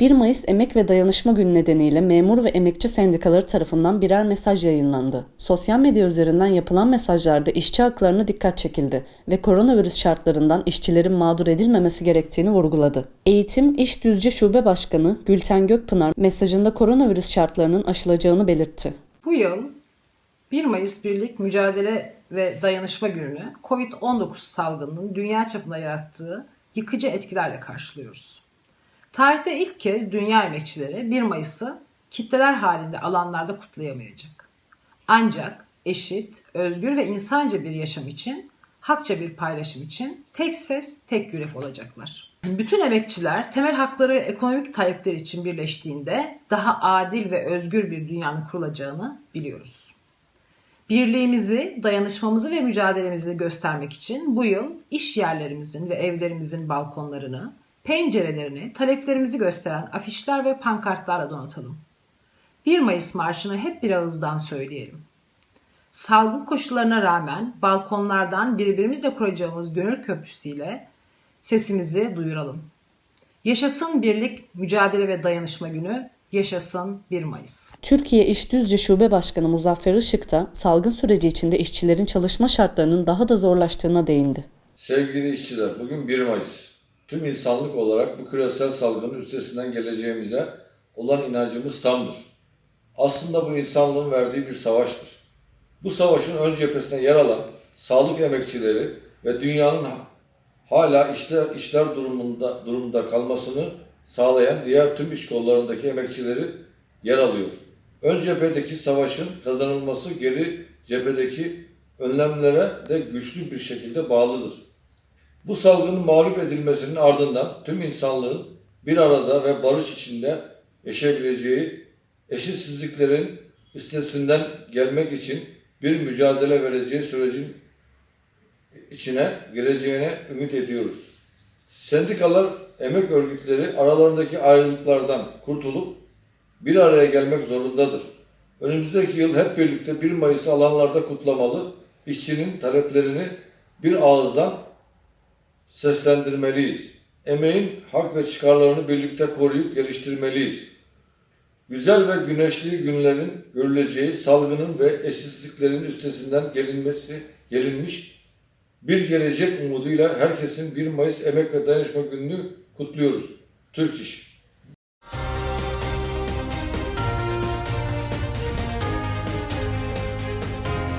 1 Mayıs Emek ve Dayanışma Günü nedeniyle memur ve emekçi sendikaları tarafından birer mesaj yayınlandı. Sosyal medya üzerinden yapılan mesajlarda işçi haklarına dikkat çekildi ve koronavirüs şartlarından işçilerin mağdur edilmemesi gerektiğini vurguladı. Eğitim İş Düzce Şube Başkanı Gülten Gökpınar mesajında koronavirüs şartlarının aşılacağını belirtti. Bu yıl 1 Mayıs Birlik Mücadele ve Dayanışma Günü'nü COVID-19 salgınının dünya çapında yarattığı yıkıcı etkilerle karşılıyoruz. Tarihte ilk kez dünya emekçileri 1 Mayıs'ı kitleler halinde alanlarda kutlayamayacak. Ancak eşit, özgür ve insanca bir yaşam için, hakça bir paylaşım için tek ses, tek yürek olacaklar. Bütün emekçiler temel hakları ekonomik talepler için birleştiğinde daha adil ve özgür bir dünyanın kurulacağını biliyoruz. Birliğimizi, dayanışmamızı ve mücadelemizi göstermek için bu yıl iş yerlerimizin ve evlerimizin balkonlarını, pencerelerini taleplerimizi gösteren afişler ve pankartlarla donatalım. 1 Mayıs marşını hep bir ağızdan söyleyelim. Salgın koşullarına rağmen balkonlardan birbirimizle kuracağımız gönül köprüsüyle sesimizi duyuralım. Yaşasın birlik, mücadele ve dayanışma günü, yaşasın 1 Mayıs. Türkiye İş Düzce Şube Başkanı Muzaffer Işık da salgın süreci içinde işçilerin çalışma şartlarının daha da zorlaştığına değindi. Sevgili işçiler, bugün 1 Mayıs. Tüm insanlık olarak bu küresel salgının üstesinden geleceğimize olan inancımız tamdır. Aslında bu insanlığın verdiği bir savaştır. Bu savaşın ön cephesinde yer alan sağlık emekçileri ve dünyanın hala işler, işler durumunda, durumunda kalmasını sağlayan diğer tüm iş kollarındaki emekçileri yer alıyor. Ön cephedeki savaşın kazanılması geri cephedeki önlemlere de güçlü bir şekilde bağlıdır. Bu salgının mağlup edilmesinin ardından tüm insanlığın bir arada ve barış içinde yaşayabileceği eşitsizliklerin üstesinden gelmek için bir mücadele vereceği sürecin içine gireceğine ümit ediyoruz. Sendikalar, emek örgütleri aralarındaki ayrılıklardan kurtulup bir araya gelmek zorundadır. Önümüzdeki yıl hep birlikte 1 Mayıs'ı alanlarda kutlamalı, işçinin taleplerini bir ağızdan seslendirmeliyiz. Emeğin hak ve çıkarlarını birlikte koruyup geliştirmeliyiz. Güzel ve güneşli günlerin görüleceği salgının ve eşitsizliklerin üstesinden gelinmesi gelinmiş bir gelecek umuduyla herkesin 1 Mayıs Emek ve Dayanışma Günü'nü kutluyoruz. Türk İş.